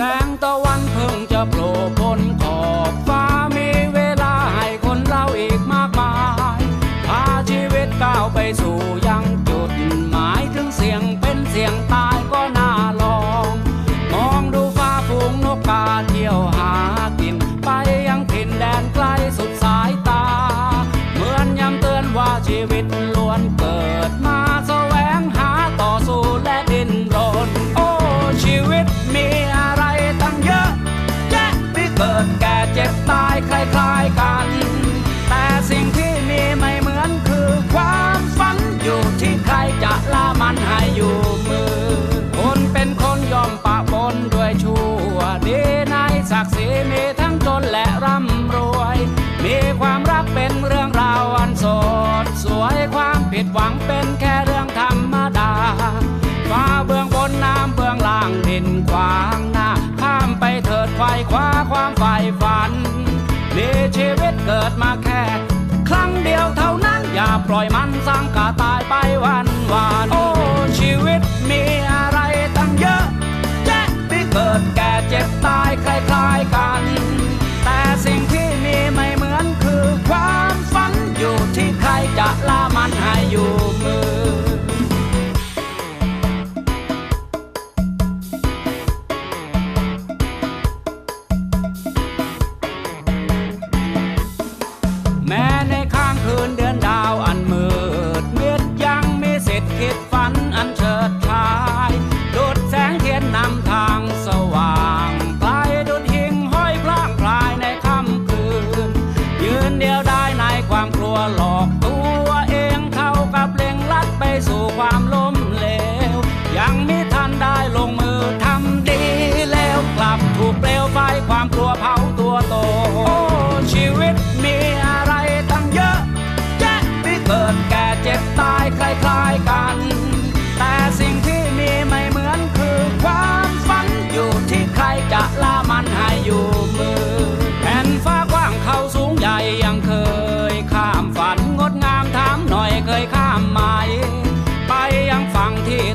แสงตะวันเพิ่งจะโผล่บนขอบฟ้าิดหวังเป็นแค่เรื่องธรรมดา ฟ้าเบื้องบนน้ำเบื้องล่างดินขวางหน้า ข้ามไปเถิดไฟคว้าความฝ่ายฝัน มีชีวิตเกิดมาแค่ ครั้งเดียวเท่านั้นอย่าปล่อยมันสร้างกาตายไปวันวาน